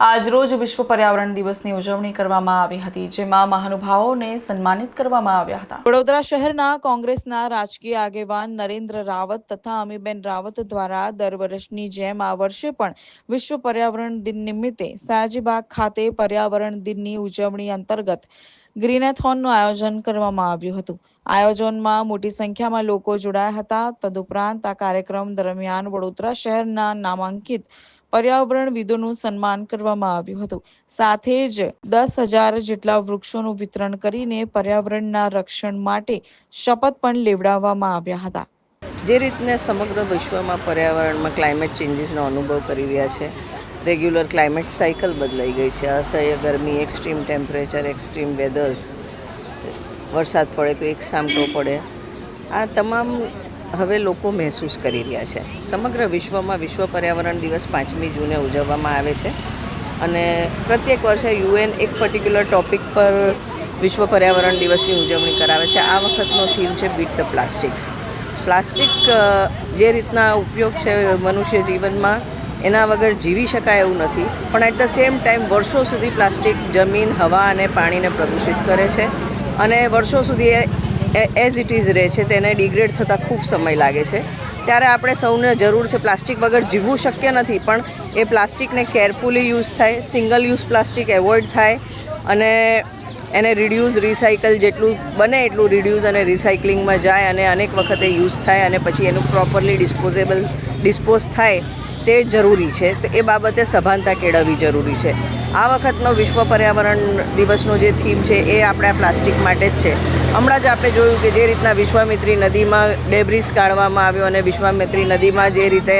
આજરોજ વિશ્વ પર્યાવરણ દિવસની ઉજવણી કરવામાં આવી હતી, જેમાં મહાનુભાવોને સન્માનિત કરવામાં આવ્યા હતા. વડોદરા શહેરના કોંગ્રેસના રાજકીય આગેવાન નરેન્દ્ર રાવત તથા અમીબેન રાવત દ્વારા દર વર્ષની જેમ આ વર્ષે પણ વિશ્વ પર્યાવરણ દિન નિમિત્તે સયાજીબાગ ખાતે પર્યાવરણ દિનની ઉજવણી અંતર્ગત ગ્રીનેથોનનું આયોજન કરવામાં આવ્યું હતું. આયોજનમાં મોટી સંખ્યામાં લોકો જોડાયા હતા. તદુપરાંત આ કાર્યક્રમ દરમિયાન વડોદરા શહેરના નામાંકિત પર્યાવરણવિદોનું સન્માન કરવામાં આવ્યું હતું. સાથે જ દસ હજાર જેટલા વૃક્ષોનું વિતરણ કરીને પર્યાવરણના રક્ષણ માટે શપથ પણ લેવડાવવામાં આવ્યા હતા. જે રીતને સમગ્ર વિશ્વમાં પર્યાવરણમાં ક્લાઇમેટ ચેન્જીસનો અનુભવ કરી રહ્યા છે રેગ્યુલર ક્લાઇમેટ સાયકલ બદલાઈ ગઈ છે. અસહ્ય ગરમી એક્સ્ટ્રીમ ટેમ્પરેચર એક્સ્ટ્રીમ વેધર્સ વરસાદ પડે તો એક સામટો પડે. આ તમામ હવે લોકો મહેસૂસ કરી રહ્યા છે. સમગ્ર વિશ્વમાં વિશ્વ પર્યાવરણ દિવસ પાંચમી જૂને ઉજવવામાં આવે છે અને પ્રત્યેક વર્ષે યુએન એક પર્ટિક્યુલર ટોપિક પર વિશ્વ પર્યાવરણ દિવસની ઉજવણી કરાવે છે. આ વખતનો થીમ છે બીટ ધ પ્લાસ્ટિક્સ પ્લાસ્ટિક જે રીતના ઉપયોગ છે મનુષ્ય જીવનમાં, એના વગર જીવી શકાય એવું નથી. પણ એટ ધ સેમ ટાઈમ વર્ષો સુધી પ્લાસ્ટિક જમીન, હવા અને પાણીને પ્રદૂષિત કરે છે. અને વર્ષો સુધી એઝ ઇટ ઇઝ રહે છે તેને ડિગ્રેડ થતાં ખૂબ સમય લાગે છે. ત્યારે આપણે સૌને જરૂર છે પ્લાસ્ટિક વગર જીવવું શક્ય નથી, પણ એ પ્લાસ્ટિકને કેરફુલી યુઝ થાય સિંગલ યુઝ પ્લાસ્ટિક એવોઇડ થાય, અને એને રિડ્યુઝ રિસાયકલ જેટલું બને એટલું રિડ્યુઝ અને રિસાયકલિંગમાં જાય અને અનેક વખતે યુઝ થાય અને પછી એનું પ્રોપરલી ડિસ્પોઝેબલ ડિસ્પોઝ થાય. તે જરૂરી છે. તો એ બાબતે સભાનતા કેળવવી જરૂરી છે. આ વખતનો વિશ્વ પર્યાવરણ દિવસનો જે થીમ છે એ આપણે પ્લાસ્ટિક માટે જ છે. હમણાં જ આપણે જોયું કે જે રીતના વિશ્વામિત્રી નદીમાં ડેબ્રિસ કાઢવામાં આવ્યો અને વિશ્વામિત્રી નદીમાં જે રીતે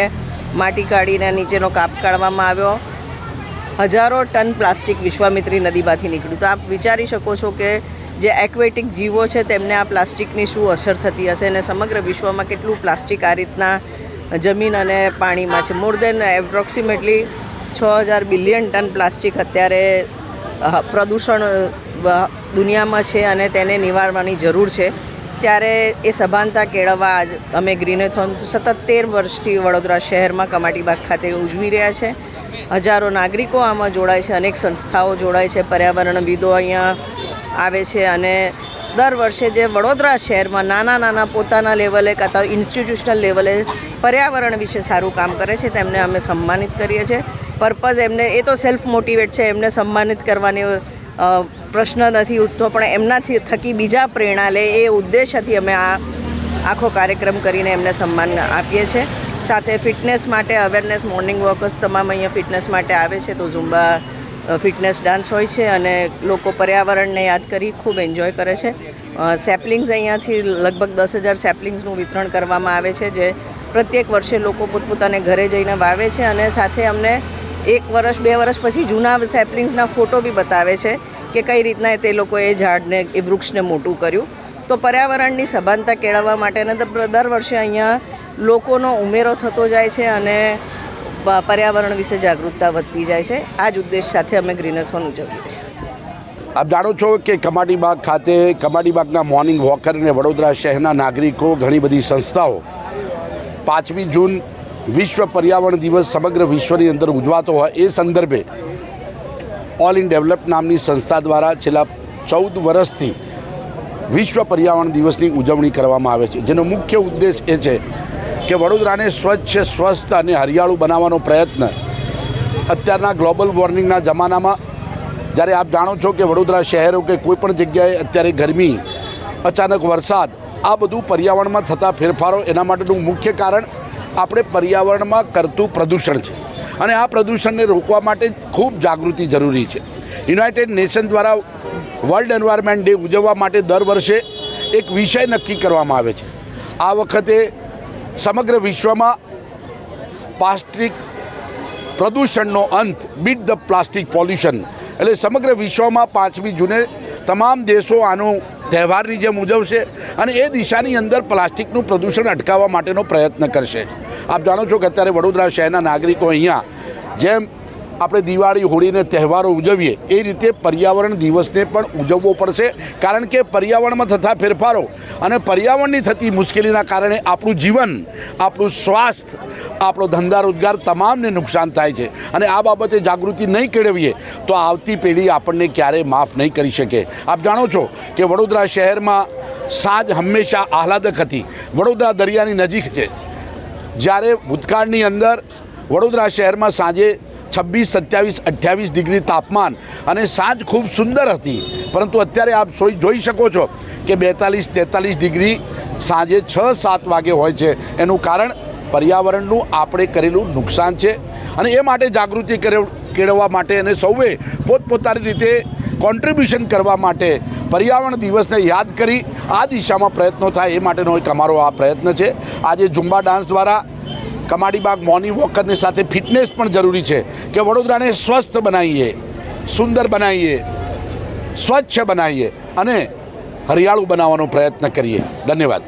માટી કાઢીને નીચેનો કાપ કાઢવામાં આવ્યો, હજારો ટન પ્લાસ્ટિક વિશ્વામિત્રી નદીમાંથી નીકળ્યું. તો આપ વિચારી શકો છો કે જે એક્વેટિક જીવો છે તેમને આ પ્લાસ્ટિકની શું અસર થતી હશે અને સમગ્ર વિશ્વમાં કેટલું પ્લાસ્ટિક આ રીતના જમીન અને પાણીમાં છે. મોર દેન એપ્રોક્સિમેટલી છ હજાર બિલિયન ટન પ્લાસ્ટિક અત્યારે પ્રદૂષણ દુનિયામાં છે અને તેને નિવારવાની જરૂર છે. ત્યારે એ સભાનતા કેળવવા આજ અમે ગ્રીનેથોન સતત તેર વર્ષથી વડોદરા શહેરમાં કમાટીબાગ ખાતે ઉજવી રહ્યા છે. હજારો નાગરિકો આમાં જોડાય છે, અનેક સંસ્થાઓ જોડાય છે, પર્યાવરણવિદો અહીંયા આવે છે અને દર વર્ષે જે વડોદરા શહેરમાં નાના નાના પોતાના લેવલે કાં તો ઇન્સ્ટિટ્યુશનલ લેવલે પર્યાવરણ વિશે સારું કામ કરે છે, તેમને અમે સન્માનિત કરીએ છીએ. પર્પઝ એમને, એ તો સેલ્ફ મોટિવેટ છે, એમને સન્માનિત કરવાની પ્રશ્ન નથી ઉઠતો, પણ એમનાથી થકી બીજા પ્રેરણા લે, એ ઉદ્દેશ્યથી અમે આ આખો કાર્યક્રમ કરીને એમને સન્માન આપીએ છીએ. સાથે ફિટનેસ માટે અવેરનેસ મોર્નિંગ વોકર્સ તમામ અહીંયા ફિટનેસ માટે આવે છે, તો ઝુંબા ફિટનેસ ડાન્સ હોય છે અને લોકો પર્યાવરણને યાદ કરી ખૂબ એન્જોય કરે છે. સેપલિંગ્સ અહીંયાથી લગભગ દસ હજાર સેપલિંગ્સનું વિતરણ કરવામાં આવે છે, જે પ્રત્યેક વર્ષે લોકો પોતપોતાને ઘરે જઈને વાવે છે અને સાથે અમને એક વર્ષ, બે વર્ષ પછી જૂના સેપલિંગ્સના ફોટો બી બતાવે છે કે કઈ રીતના તે લોકોએ ઝાડને, એ વૃક્ષને મોટું કર્યું. તો પર્યાવરણની સભાનતા કેળવવા માટે અને દર વર્ષે અહીંયા લોકોનો ઉમેરો થતો જાય છે અને પર્યાવરણ વિશે જાગૃતતા વધતી જાય છે. આ જ ઉદ્દેશ સાથે અમે ગ્રીનથોન ઉજવીએ છીએ. આપ જાણો છો કે કમાટીબાગ ખાતે કમાટીબાગના મોર્નિંગ વોકર અને વડોદરા શહેરના નાગરિકો, ઘણી બધી સંસ્થાઓ પાંચમી જૂન વિશ્વ પર્યાવરણ દિવસ સમગ્ર વિશ્વની અંદર ઉજવાતો હોય. એ સંદર્ભે ઓલ ઇન ડેવલપ નામની સંસ્થા દ્વારા છેલ્લા ચૌદ વર્ષથી વિશ્વ પર્યાવરણ દિવસની ઉજવણી કરવામાં આવે છે. જેનો મુખ્ય ઉદ્દેશ એ છે કે વડોદરાને સ્વચ્છ, સ્વસ્થ અને હરિયાળું બનાવવાનો પ્રયત્ન અત્યારના ગ્લોબલ વોર્મિંગના જમાનામાં. જ્યારે આપ જાણો છો કે વડોદરા શહેરો કે કોઈપણ જગ્યાએ અત્યારે ગરમી, અચાનક વરસાદ, આ બધું પર્યાવરણમાં થતા ફેરફારો એના માટેનું મુખ્ય કારણ આપણે પર્યાવરણમાં કરતું પ્રદૂષણ છે. અને આ પ્રદૂષણને રોકવા માટે ખૂબ જાગૃતિ જરૂરી છે. યુનાઇટેડ નેશન દ્વારા વર્લ્ડ એન્વાયરમેન્ટ ડે ઉજવવા માટે દર વર્ષે એક વિષય નક્કી કરવામાં આવે છે. આ વખતે સમગ્ર વિશ્વમાં પ્લાસ્ટિક પ્રદૂષણનો અંત, બીટ ધ પ્લાસ્ટિક પોલ્યુશન. એટલે સમગ્ર વિશ્વમાં પાંચમી જૂને તમામ દેશો આનું તહેવારની જેમ ઉજવશે અને એ દિશાની અંદર પ્લાસ્ટિકનું પ્રદૂષણ અટકાવવા માટેનો પ્રયત્ન કરશે. આપ જાણો છો કે અત્યારે વડોદરા શહેરના નાગરિકો અહીંયા જેમ આપણે દિવાળી હોળીને તહેવારો ઉજવીએ, એ રીતે પર્યાવરણ દિવસને પણ ઉજવવો પડશે. કારણ કે પર્યાવરણમાં થતા ફેરફારો અને પર્યાવરણની થતી મુશ્કેલીના કારણે આપણું જીવન, આપણું સ્વાસ્થ્ય આપણો ધંધા રોજગાર તમામને નુકસાન થાય છે. અને આ બાબતે જાગૃતિ નહીં કેળવીએ તો આવતી પેઢી આપણને ક્યારેય માફ નહીં કરી શકે. આપ જાણો છો કે વડોદરા શહેરમાં સાંજ હંમેશા આહલાદક હતી. વડોદરા દરિયાની નજીક છે. જ્યારે ભૂતકાળની અંદર વડોદરા શહેરમાં સાંજે છવ્વીસ, સત્યાવીસ, અઠ્યાવીસ ડિગ્રી તાપમાન અને સાંજ ખૂબ સુંદર હતી. પરંતુ અત્યારે આપ જોઈ શકો છો કે બેતાલીસ, તેતાલીસ ડિગ્રી સાંજે છ, સાત વાગે હોય છે. એનું કારણ પર્યાવરણનું આપણે કરેલું નુકસાન છે. અને એ માટે જાગૃતિ કેળવવા માટે અને સૌએ પોતપોતાની રીતે કોન્ટ્રીબ્યુશન કરવા માટે પર્યાવરણ દિવસને યાદ કરી આ દિશામાં પ્રયત્નો થાય એ માટેનો એક અમારો આ પ્રયત્ન છે. આજે ઝુંબા ડાન્સ દ્વારા કમાડીબાગ મોર્નિંગ વોકરની સાથે ફિટનેસ પણ જરૂરી છે કે વડોદરાને સ્વસ્થ બનાવીએ, સુંદર બનાવીએ, સ્વચ્છ બનાવીએ અને હરિયાળું બનાવવાનો પ્રયત્ન કરીએ. ધન્યવાદ.